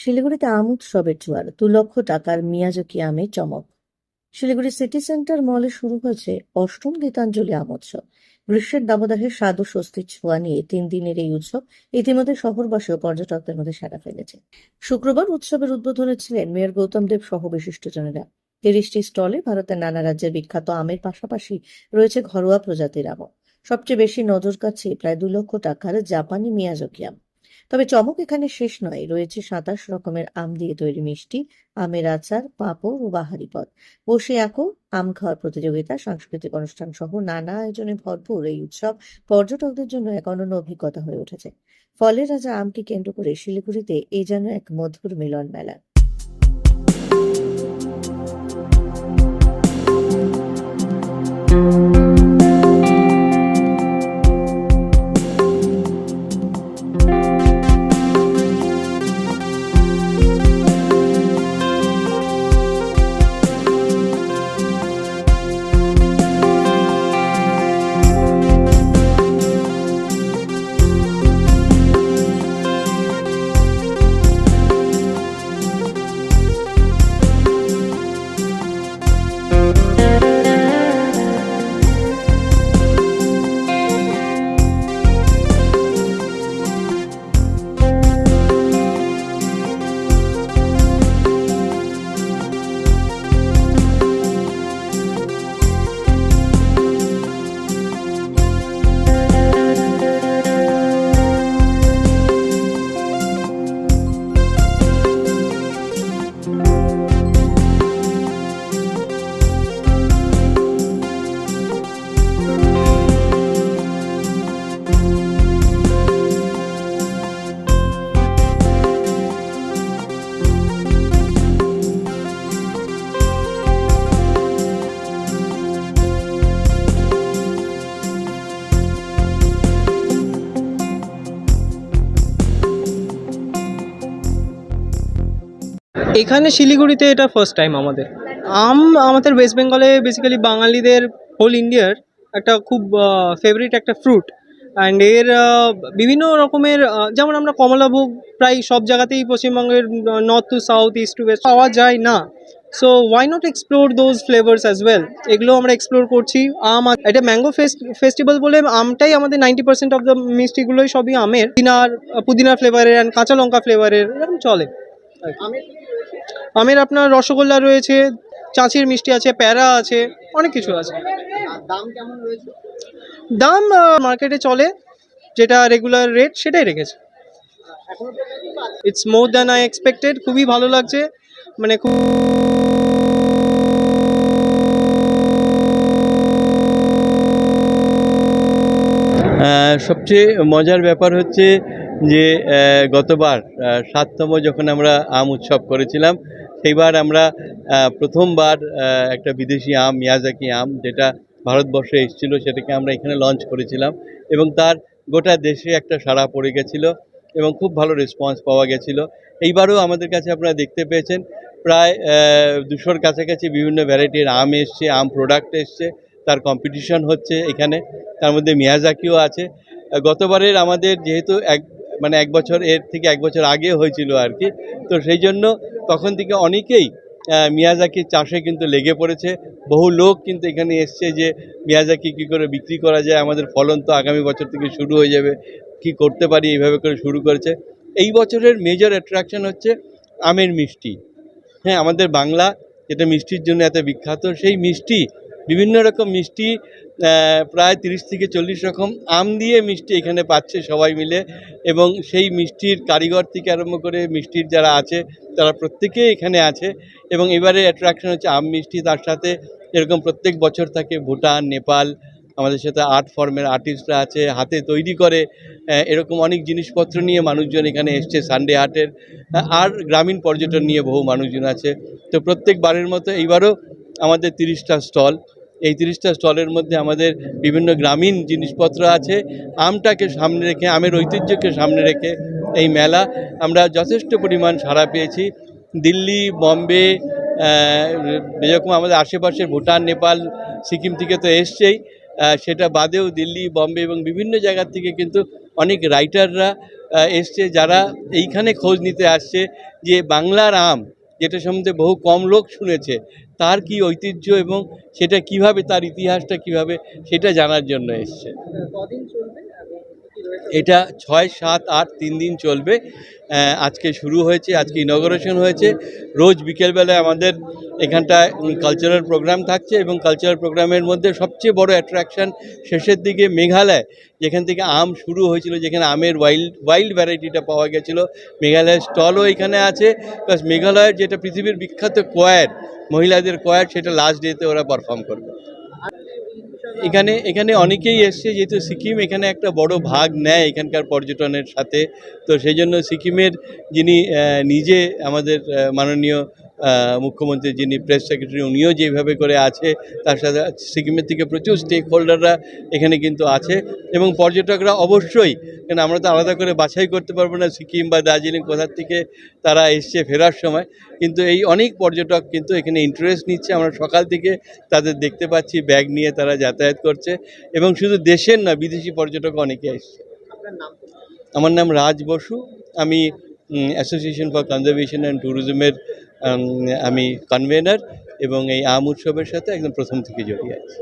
শিলিগুড়িতে আম উৎসবের জোয়ার, দু লক্ষ টাকার মিয়াজাকি আমে চমক। শিলিগুড়ি সিটি সেন্টার মলে শুরু হয়েছে অষ্টম গীতাঞ্জলি আম উৎসব গ্রীষ্মের দাবদাহে স্বাদ ও স্বস্তির ছোঁয়া নিয়ে তিন দিনের এই উৎসব ইতিমধ্যে শহরবাসী ও পর্যটকদের মধ্যে সাড়া ফেলেছে। শুক্রবার উৎসবের উদ্বোধনে ছিলেন মেয়র গৌতম দেব সহ বিশিষ্টজনেরা। তিরিশটি স্টলে ভারতের নানা রাজ্যের বিখ্যাত আমের পাশাপাশি রয়েছে ঘরোয়া প্রজাতির আমও। সবচেয়ে বেশি নজর কাছে প্রায় দু লক্ষ টাকার জাপানি মিয়াজাকি আম। তবে চমক এখানে শেষ নয়। রয়েছে সাতাশ রকমের আম দিয়ে তৈরি মিষ্টি, আমের আচার, পাঁপড় ও বাহারি পদ। বসে আঁকো আম খাওয়ার প্রতিযোগিতা, সাংস্কৃতিক অনুষ্ঠান সহ নানা আয়োজনে ভরপুর এই উৎসব পর্যটকদের জন্য এক অনন্য অভিজ্ঞতা হয়ে উঠেছে। ফলে রাজা আমকে কেন্দ্র করে শিলিগুড়িতে এই যেন এক মধুর মিলন মেলা এখানে শিলিগুড়িতে এটা ফার্স্ট টাইম আমাদের। আম, আমাদের ওয়েস্ট বেঙ্গলে বেসিক্যালি বাঙালিদের হোল ইন্ডিয়ার একটা খুব ফেভারিট একটা ফ্রুট অ্যান্ড এর বিভিন্ন রকমের যেমন আমরা কমলাভোগ প্রায় সব জায়গাতেই পশ্চিমবঙ্গের north to south east to west পাওয়া যায় না। So why not explore those flavours as well এগুলো আমরা এক্সপ্লোর করছি। আম এটা ম্যাঙ্গো ফেস্ট ফেস্টিভ্যাল বলে আমটাই আমাদের নাইনটি পার্সেন্ট অফ দ্য মিষ্টিগুলোই সবই আমের। পুদিনার পুদিনার ফ্লেভারের অ্যান্ড কাঁচা লঙ্কা ফ্লেভারের এরকম চলে। আমের, আপনার রসগোল্লা রয়েছে, চাঁচির মিষ্টি আছে, প্যারা আছে, অনেক কিছু আছে। দাম মার্কেটে চলে, যেটা রেগুলার রেট সেটাই রেখেছে। It's more than I expected খুবই ভালো লাগছে মানে খুব সবচেয়ে মজার ব্যাপার হচ্ছে যে গতবার সাততম যখন আমরা আম উৎসব করেছিলাম, সেইবার আমরা প্রথমবার একটা বিদেশি আম, মিয়াজাকি আম, যেটা ভারতবর্ষে এসেছিল, সেটাকে আমরা এখানে লঞ্চ করেছিলাম এবং তার গোটা দেশে একটা সাড়া পড়ে গেছিল এবং খুব ভালো রেসপন্স পাওয়া গেছিল। এইবারও আমাদের কাছে আপনারা দেখতে পেয়েছেন, প্রায় দুশোর কাছাকাছি বিভিন্ন ভ্যারাইটির আম এসছে, আম প্রোডাক্ট এসছে, তার কম্পিটিশন হচ্ছে এখানে, তার মধ্যে মিয়াজাকিও আছে। গতবারের আমাদের যেহেতু এক মানে এক বছর এর থেকে এক বছর আগে হয়েছিল আর কি। তো সেই জন্য তখন থেকে অনেকেই মিয়াজাকির চাষে কিন্তু লেগে পড়েছে। বহু লোক কিন্তু এখানে এসছে যে, মিয়াজাকি কী করে বিক্রি করা যায়? আমাদের ফলন তো আগামী বছর থেকে শুরু হয়ে যাবে। কি করতে পারি? এইভাবে করে শুরু করেছে। এই বছরের মেজর অ্যাট্রাকশন হচ্ছে আমের মিষ্টি। হ্যাঁ আমাদের বাংলা যেটা মিষ্টির জন্য এত বিখ্যাত, সেই মিষ্টি বিভিন্ন রকম মিষ্টি প্রায় তিরিশ থেকে চল্লিশ রকম আম দিয়ে মিষ্টি এখানে পাচ্ছে সবাই মিলে। এবং সেই মিষ্টির কারিগর থেকে আরম্ভ করে মিষ্টির যারা আছে, তারা প্রত্যেকেই এখানে আছে। এবং এবারে অ্যাট্রাকশন হচ্ছে আম মিষ্টি। তার সাথে এরকম প্রত্যেক বছর থাকে ভুটান, নেপাল, আমাদের সাথে আর্ট ফর্মের আর্টিস্টরা আছে, হাতে তৈরি করে এরকম অনেক জিনিসপত্র নিয়ে মানুষজন এখানে এসছে সানডে হাটের আর গ্রামীণ পর্যটন নিয়ে বহু মানুষজন আছে। তো প্রত্যেকবারের মতো এইবারও আমাদের তিরিশটা স্টল এই তিরিশটা স্টলের মধ্যে আমাদের বিভিন্ন গ্রামীণ জিনিসপত্র আছে। আমটাকে সামনে রেখে, আমের ঐতিহ্যকে সামনে রেখে এই মেলা আমরা যথেষ্ট পরিমাণ সাড়া পেয়েছি। দিল্লি, বম্বে যেরকম আমাদের আশেপাশে ভুটান, নেপাল, সিকিম থেকে তো এসছেই। সেটা বাদেও দিল্লি, বম্বে এবং বিভিন্ন জায়গার থেকে কিন্তু অনেক রাইটাররা এসছে যারা এইখানে খোঁজ নিতে আসছে যে বাংলার আম, যেটা সম্বন্ধে বহু কম লোক শুনেছে তার কি ঐতিহ্য এবং সেটা কীভাবে তার ইতিহাসটা কীভাবে সেটা জানার জন্য এসছে। এটা ছয়, সাত, আট, তিন দিন চলবে। আজকে শুরু হয়েছে, আজকে ইনগরেশন হয়েছে। রোজ বিকেলবেলায় আমাদের এখানটায় কালচারাল প্রোগ্রাম থাকছে এবং কালচারাল প্রোগ্রামের মধ্যে সবচেয়ে বড় অ্যাট্রাকশন শেষের দিকে মেঘালয়, যেখান থেকে আম শুরু হয়েছিল, যেখানে আমের ওয়াইল্ড ওয়াইল্ড ভ্যারাইটিটা পাওয়া গেছিল। মেঘালয়ের স্টলও এখানে আছে। প্লাস মেঘালয়ের যেটা পৃথিবীর বিখ্যাত কোয়ার মহিলাদের কোয়ার সেটা লাস্ট ডেতে ওরা পারফর্ম করবে। এখানে এখানে অনেকেই এসছে, যেহেতু সিকিম এখানে একটা বড় ভাগ নেয় এখানকার পর্যটনের সাথে। তো সেই জন্য সিকিমের যিনি নিজে আমাদের মাননীয় মুখ্যমন্ত্রী যিনি প্রেস সেক্রেটারি উনিও যেভাবে করে আছে তার সাথে সিকিমের থেকে প্রচুর স্টেক হোল্ডাররা এখানে কিন্তু আছে এবং পর্যটকরা অবশ্যই কেন আমরা তো আলাদা করে বাছাই করতে পারব না সিকিম বা দার্জিলিং কোথার থেকে তারা এসছে ফেরার সময়। কিন্তু এই অনেক পর্যটক কিন্তু এখানে ইন্টারেস্ট নিচ্ছে আমরা সকাল থেকে তাদের দেখতে পাচ্ছি ব্যাগ নিয়ে তারা যাতায়াত করছে এবং শুধু দেশের না বিদেশি পর্যটক অনেকে এসছে। আমার নাম রাজ বসু আমি অ্যাসোসিয়েশন ফর কনজারভেশন অ্যান্ড ট্যুরিজমের আমি কনভেনার এবং এই আম উৎসবের সাথে একদম প্রথম থেকে জড়িয়ে আছি।